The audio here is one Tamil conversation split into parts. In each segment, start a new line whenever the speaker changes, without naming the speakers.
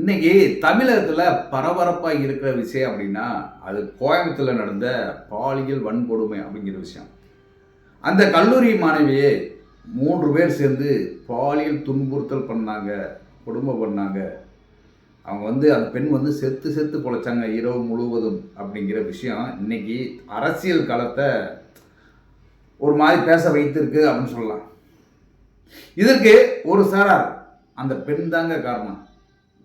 இன்னைக்கு தமிழகத்தில் பரபரப்பாக இருக்கிற விஷயம் அப்படின்னா அது கோயம்புத்தூரில் நடந்த பாலியல் வன்கொடுமை அப்படிங்கிற விஷயம். அந்த கல்லூரி மாணவியே மூன்று பேர் சேர்ந்து பாலியல் துன்புறுத்தல் பண்ணாங்க கொடுமை பண்ணாங்க. அவங்க வந்து அந்த பெண் வந்து செத்து செத்து பொழைச்சாங்க இரவு முழுவதும் அப்படிங்கிற விஷயம் இன்னைக்கு அரசியல் களத்தை ஒரு மாதிரி பேச வைத்திருக்கு அப்படின்னு சொல்லலாம். இதற்கு ஒரு சாரார் அந்த பெண் தாங்க காரணம்.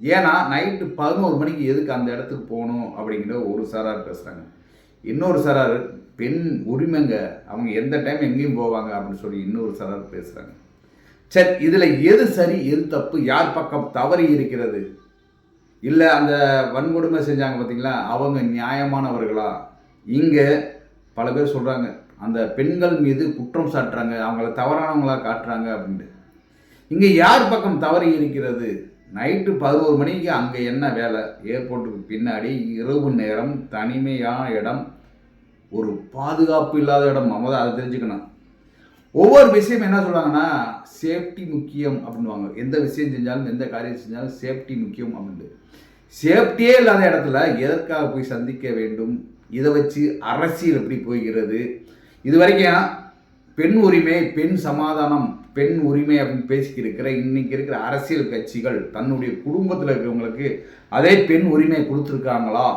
ஏன்னா நைட்டு பதினோரு மணிக்கு எதுக்கு அந்த இடத்துக்கு போகணும் அப்படிங்கிற ஒரு சாரார் பேசுகிறாங்க இன்னொரு சாரார் பெண் உரிமைங்க அவங்க எந்த டைம் எங்கேயும் போவாங்க அப்படின்னு சொல்லி இன்னொரு சாரார் பேசுகிறாங்க சரி இதில் எது சரி எது தப்பு யார் பக்கம் தவறி இருக்கிறது? இல்லை அந்த வன்கொடுமை செஞ்சாங்க பார்த்தீங்களா அவங்க நியாயமானவர்களா? இங்கே பல பேர் சொல்கிறாங்க அந்த பெண்கள் மீது குற்றம் சாட்டுறாங்க அவங்கள தவறானவங்களாக காட்டுறாங்க அப்படின்ட்டு. இங்கே யார் பக்கம் தவறி இருக்கிறது? நைட்டு பதினோரு மணிக்கு அங்கே என்ன வேலை? ஏர்போர்ட்டுக்கு பின்னாடி இரவு நேரம் தனிமையான இடம் ஒரு பாதுகாப்பு இல்லாத இடம். நம்ம தான் அதை தெரிஞ்சுக்கணும். ஒவ்வொரு விஷயம் என்ன சொல்கிறாங்கன்னா சேஃப்டி முக்கியம் அப்படின்வாங்க எந்த விஷயம் செஞ்சாலும் எந்த காரியம் செஞ்சாலும் சேஃப்டி முக்கியம் அப்படின்ட்டு சேஃப்டியே இல்லாத இடத்துல எதற்காக போய் சந்திக்க வேண்டும்? இதை வச்சு அரசியல் எப்படி போகிறது? இது வரைக்கும் பெண் உரிமை பெண் சமாதானம் பெண் உரிமை அப்படின்னு பேசிக்கிட்டு இருக்கிற இன்னைக்கு இருக்கிற அரசியல் கட்சிகள் தன்னுடைய குடும்பத்தில் இருக்கிறவங்களுக்கு அதே பெண் உரிமை கொடுத்துருக்காங்களா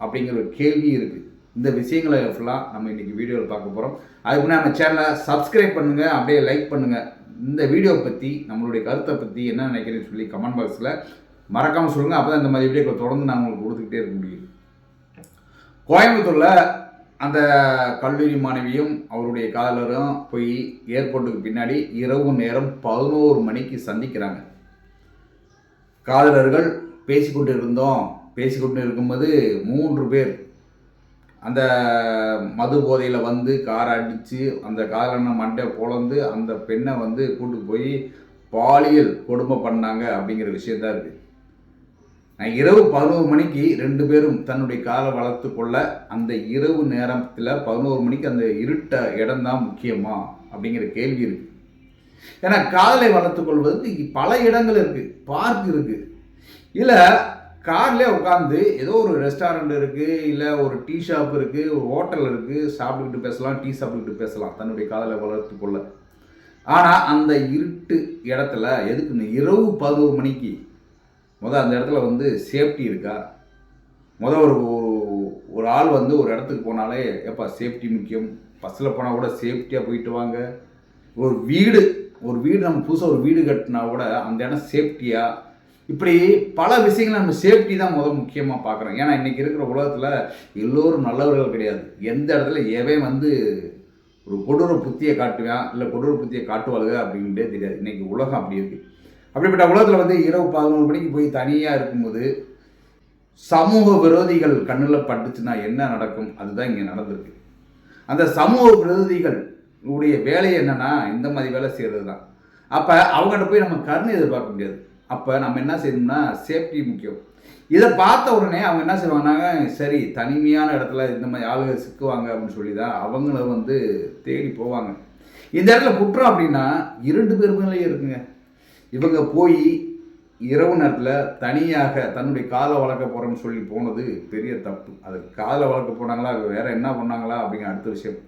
அப்படிங்கிற ஒரு கேள்வி இருக்குது இந்த விஷயங்களை ஃபுல்லாக நம்ம இன்னைக்கு வீடியோவில் பார்க்க போகிறோம் அதுக்கு முன்னாடி நம்ம சேனலை சப்ஸ்கிரைப் பண்ணுங்கள் அப்படியே லைக் பண்ணுங்கள் இந்த வீடியோ பற்றி நம்மளுடைய கருத்தை பற்றி என்ன நினைக்கிறேன்னு சொல்லி கமெண்ட் பாக்ஸில் மறக்காமல் சொல்லுங்கள் அப்போ தான் இந்த மாதிரி வீடியோக்களை தொடர்ந்து நான் உங்களுக்கு கொடுத்துக்கிட்டே இருக்க முடியும். கோயம்புத்தூரில் அந்த கல்லூரி மாணவியும் அவருடைய காதலரும் போய் ஏர்போர்ட்டுக்கு பின்னாடி இரவு நேரம் பதினோரு மணிக்கு சந்திக்கிறாங்க. காதலர்கள் பேசிக்கொண்டு இருந்தோம். பேசிக்கொண்டு இருக்கும்போது மூன்று பேர். அந்த மது போதையில் வந்து காரை அடித்து அந்த காதலனை மண்டை பொழந்து அந்த பெண்ணை வந்து கூட்டு போய் பாலியல் கொடுமை பண்ணாங்க அப்படிங்கிற விஷயந்தான் இருக்குது இரவு பதினோரு மணிக்கு ரெண்டு பேரும் தன்னுடைய காலை வளர்த்து கொள்ள அந்த இரவு நேரத்தில் பதினோரு மணிக்கு அந்த இருட்ட இடம் தான் முக்கியமா அப்படிங்கிற கேள்வி இருக்கு. ஏன்னா காதலை வளர்த்து கொள்வதற்கு பல இடங்கள் இருக்கு பார்க் இருக்கு. இல்லை கார்லேயே உட்காந்து ஏதோ ஒரு ரெஸ்டாரண்ட் இருக்குது இல்லை ஒரு டீ ஷாப் இருக்குது ஒரு ஹோட்டல் இருக்குது சாப்பிட்டுக்கிட்டு பேசலாம் டீ சாப்பிட்டுக்கிட்டு பேசலாம் தன்னுடைய காதலை வளர்த்து கொள்ள. ஆனால் அந்த இருட்டு இடத்துல எதுக்குன்னு இரவு பதினோரு மணிக்கு முதல் அந்த இடத்துல வந்து சேஃப்டி இருக்கா? முதல் ஒரு ஒரு- ஆள் வந்து ஒரு இடத்துக்கு போனாலே எப்பா சேஃப்டி முக்கியம். பஸ்ஸில் போனால் கூட சேஃப்டியாக போயிட்டு வாங்க. ஒரு வீடு ஒரு வீடு நம்ம புதுசாக ஒரு வீடு கட்டினா கூட அந்த இடம் சேஃப்டியாக இப்படி பல விஷயங்களை நம்ம சேஃப்டி தான் முதல் முக்கியமாக பார்க்குறோம் ஏன்னா இன்றைக்கி இருக்கிற உலகத்தில் எல்லோரும் நல்லவர்கள் கிடையாது. எந்த இடத்துல எவன் வந்து ஒரு கொடூர புத்தியை காட்டுவேன் இல்லை கொடூர புத்தியை காட்டுவாளுக அப்படின்ட்டே தெரியாது. இன்றைக்கி உலகம் அப்படி இருக்குது அப்படிப்பட்ட உலகத்தில் வந்து இரவு பதினொன்று மணிக்கு போய் தனியாக இருக்கும்போது சமூக விரோதிகள் கண்ணில் பட்டுச்சுன்னா என்ன நடக்கும்? அதுதான் இங்கே நடந்திருக்கு. அந்த சமூக விரோதிகள் உடைய வேலை என்னன்னா இந்த மாதிரி வேலை செய்கிறது தான் அப்போ அவங்ககிட்ட போய் நம்ம கருணை எதிர்பார்க்க முடியாது. அப்போ நம்ம என்ன செய்யணும்னா சேஃப்டி முக்கியம். இதை பார்த்த உடனே அவங்க என்ன செய்வாங்கன்னா சரி தனிமையான இடத்துல இந்த மாதிரி ஆளுங்க சிக்குவாங்க அப்படின்னு சொல்லி தான் அவங்கள வந்து தேடி போவாங்க. இந்த இடத்துல குற்றம் அப்படின்னா இரண்டு பேர் மேலேயே இருக்குங்க. இவங்க போய் இரவு நேரத்தில் தனியாக தன்னுடைய காலை வளர்க்க போகிறோம்னு சொல்லி போனது பெரிய தப்பு. அது காலை வளர்க்க போனாங்களா வேற என்ன பண்ணாங்களா அப்படிங்கிற அடுத்த விஷயம்.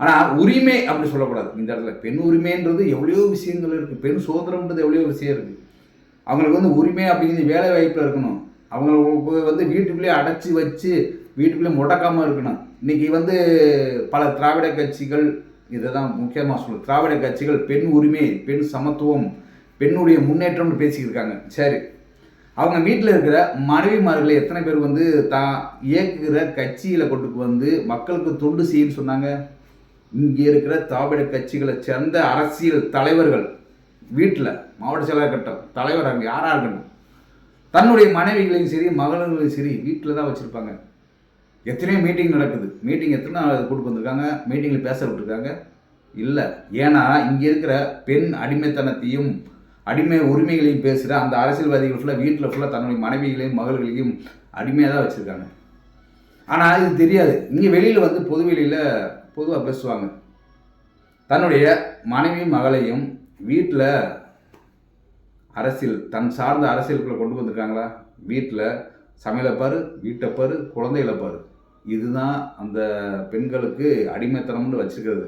ஆனால் உரிமை அப்படி சொல்லக்கூடாது. இந்த இடத்துல பெண் உரிமைன்றது எவ்வளோ விஷயங்கள் இருக்குது பெண் சுதந்திரம்ன்றது எவ்வளோ விஷயம் இருக்குது அவங்களுக்கு வந்து உரிமை அப்படிங்கிறது வேலை வாய்ப்பில் இருக்கணும். அவங்களுக்கு வந்து வீட்டுக்குள்ளேயே அடைச்சி வச்சு வீட்டுக்குள்ளேயே முடக்காமல் இருக்கணும். இன்னைக்கு வந்து பல திராவிட கட்சிகள் இதை தான் முக்கியமாக சொல்லு திராவிட கட்சிகள் பெண் உரிமை பெண் சமத்துவம் பெண்ணுடைய முன்னேற்றம்னு பேசியிருக்காங்க இருக்காங்க சரி. அவங்க வீட்டில் இருக்கிற மனைவிமார்களை எத்தனை பேர் வந்து தான் இயக்குகிற கட்சியில் கொண்டு வந்து மக்களுக்கு தொண்டு செய்யுன்னு சொன்னாங்க? இங்கே இருக்கிற திராவிட கட்சிகளை சேர்ந்த அரசியல் தலைவர்கள் வீட்டில் மாவட்ட செயலாளர் கட்டம் தலைவர் அங்கே யாராக இருக்கட்டும் தன்னுடைய மனைவிகளையும் சரி மகள்களையும் சரி வீட்டில் தான் வச்சுருப்பாங்க. எத்தனையோ மீட்டிங் நடக்குது. மீட்டிங் எத்தனை நாள் கூட்டு வந்திருக்காங்க? மீட்டிங்கில் பேச விட்டுருக்காங்க. இல்லை. ஏன்னா இங்கே இருக்கிற பெண் அடிமைத்தனத்தையும் அடிமை உரிமைகளையும் பேசுகிற அந்த அரசியல்வாதிகள் ஃபுல்லாக வீட்டில் ஃபுல்லாக தன்னுடைய மனைவிகளையும் மகள்களையும் அடிமையாக தான் வச்சுருக்காங்க. ஆனால் இது தெரியாது. இங்கே வெளியில் வந்து பொது வெளியில் பொதுவாக பேசுவாங்க. தன்னுடைய மனைவி மகளையும் வீட்டில் அரசியல் தன் சார்ந்த அரசியலுக்குள்ளே கொண்டு வந்திருக்காங்களா? வீட்டில் சமையலை பாரு வீட்டை பாரு குழந்தைகளை பாரு. இதுதான் அந்த பெண்களுக்கு அடிமைத்தனம்னு வச்சுக்கிறது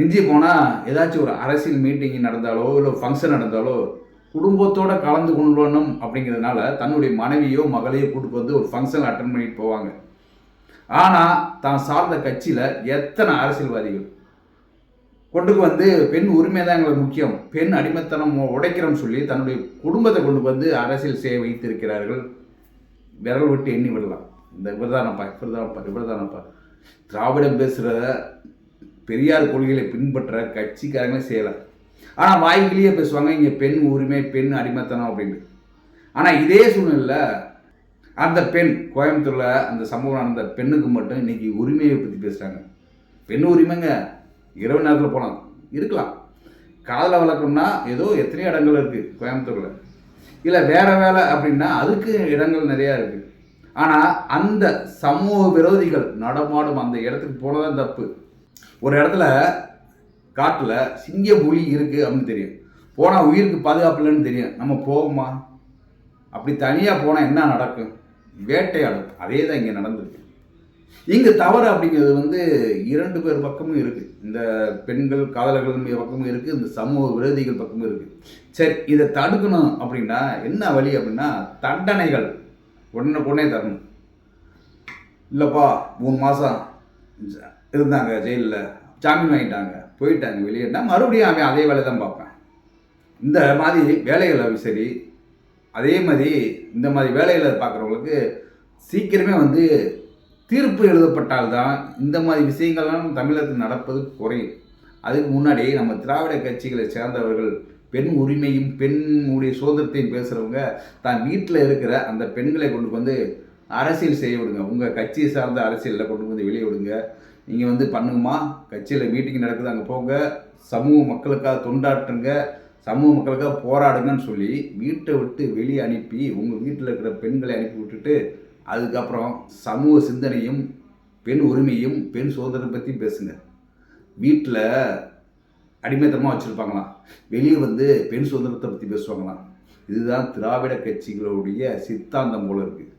மிஞ்சி போனால் ஏதாச்சும் ஒரு அரசியல் மீட்டிங் நடந்தாலோ இல்லை ஃபங்க்ஷன் நடந்தாலோ குடும்பத்தோட கலந்து கொள்ளணும் அப்படிங்கிறதுனால தன்னுடைய மனைவியோ மகளையோ கூட்டு வந்து ஒரு ஃபங்க்ஷன் அட்டன் பண்ணிட்டு போவாங்க. ஆனால் தான் சார்ந்த கட்சியில் எத்தனை அரசியல்வாதிகள்? கொண்டு வந்து பெண் உரிமை தான் எங்களுக்கு முக்கியம். பெண் அடிமைத்தனம் உடைக்கிறோம்னு சொல்லி தன்னுடைய குடும்பத்தை கொண்டு வந்து அரசியல் செய்ய வைத்திருக்கிறார்கள். விரல் விட்டு எண்ணி விடலாம். இந்த இவர்தானப்பா இவர்தானப்பா இவர்தானப்பா திராவிடம் பேசுகிறத பெரியார் கொள்கைகளை பின்பற்ற கட்சிக்காரங்களே செய்யலாம் ஆனால் வாய்க்கிலேயே பேசுவாங்க இங்கே பெண் உரிமை பெண் அடிமைத்தனம் அப்படின்ட்டு ஆனால் இதே சூழ்நிலையில் அந்த பெண் கோயம்புத்தூரில் அந்த சம்பவம் நடந்த பெண்ணுக்கு மட்டும் இன்னைக்கு உரிமையை பற்றி பேசுகிறாங்க பெண் உரிமைங்க இரவு நேரத்தில் போகலாம் இருக்கலாம். காதலை வளர்க்கணும்னா ஏதோ எத்தனையோ இடங்கள் இருக்குது கோயம்புத்தூரில். இல்லை வேறு வேலை அப்படின்னா அதுக்கு இடங்கள் நிறையா இருக்குது ஆனால் அந்த சமூக விரோதிகள் நடமாடும் அந்த இடத்துக்கு போனதான் தப்பு. ஒரு இடத்துல காட்டில் சிங்க புலி இருக்குது அப்படின்னு தெரியும். போனால் உயிருக்கு பாதுகாப்பு இல்லைன்னு தெரியும். நம்ம போவோமா? அப்படி தனியாக போனால் என்ன நடக்கும்? வேட்டையாடும். அதே தான் இங்கே நடந்திருக்கு. இங்கே தவறு அப்படிங்கிறது வந்து இரண்டு பேர் பக்கமும் இருக்குது இந்த பெண்கள் காதலர்கள் பக்கமும் இருக்குது இந்த சமூக விரோதிகள் பக்கமும் இருக்குது சரி இதை தடுக்கணும் அப்படின்னா என்ன வழி அப்படின்னா தண்டனைகள் உடனே உடனே தரணும். இல்லைப்பா மூணு மாதம் இருந்தாங்க ஜெயிலில். ஜாமீன் வாங்கிட்டாங்க. போயிட்டாங்க வெளியேட்டா மறுபடியும் அவன் அதே வேலை தான் பார்ப்பேன். இந்த மாதிரி வேலைகளை சரி. அதே மாதிரி இந்த மாதிரி வேலைகளை பார்க்குறவங்களுக்கு சீக்கிரமே வந்து தீர்ப்பு எழுதப்பட்டால்தான் இந்த மாதிரி விஷயங்கள்லாம் தமிழகத்தில் நடப்பது குறையும். அதுக்கு முன்னாடி நம்ம திராவிட கட்சிகளை சேர்ந்தவர்கள் பெண் உரிமையும் பெண்ணுடைய சுதந்திரத்தையும் பேசுகிறவங்க தான் வீட்டில் இருக்கிற அந்த பெண்களை கொண்டு வந்து அரசியல் செய்ய விடுங்க. உங்கள் கட்சியை சார்ந்த அரசியலில் கொண்டு வந்து வெளியே விடுங்க. நீங்கள் வந்து பண்ணுங்கம்மா. கட்சியில் மீட்டிங் நடக்குது அங்கே போங்க. சமூக மக்களுக்காக தொண்டாற்றுங்க. சமூக மக்களுக்காக போராடுங்கன்னு சொல்லி வீட்டை விட்டு வெளியே அனுப்பி உங்கள் வீட்டில் இருக்கிற பெண்களை அனுப்பி விட்டுட்டு அதுக்கப்புறம் சமூக சிந்தனையும் பெண் உரிமையும் பெண் சுதந்திரம் பற்றி பேசுங்க. வீட்டில் அடிமைத்தனமாக வச்சுருப்பாங்களாம். வெளியே வந்து பெண் சுதந்திரத்தை பற்றி பேசுவாங்களாம். இதுதான் திராவிட கட்சிகளுடைய சித்தாந்தம் போல இருக்குது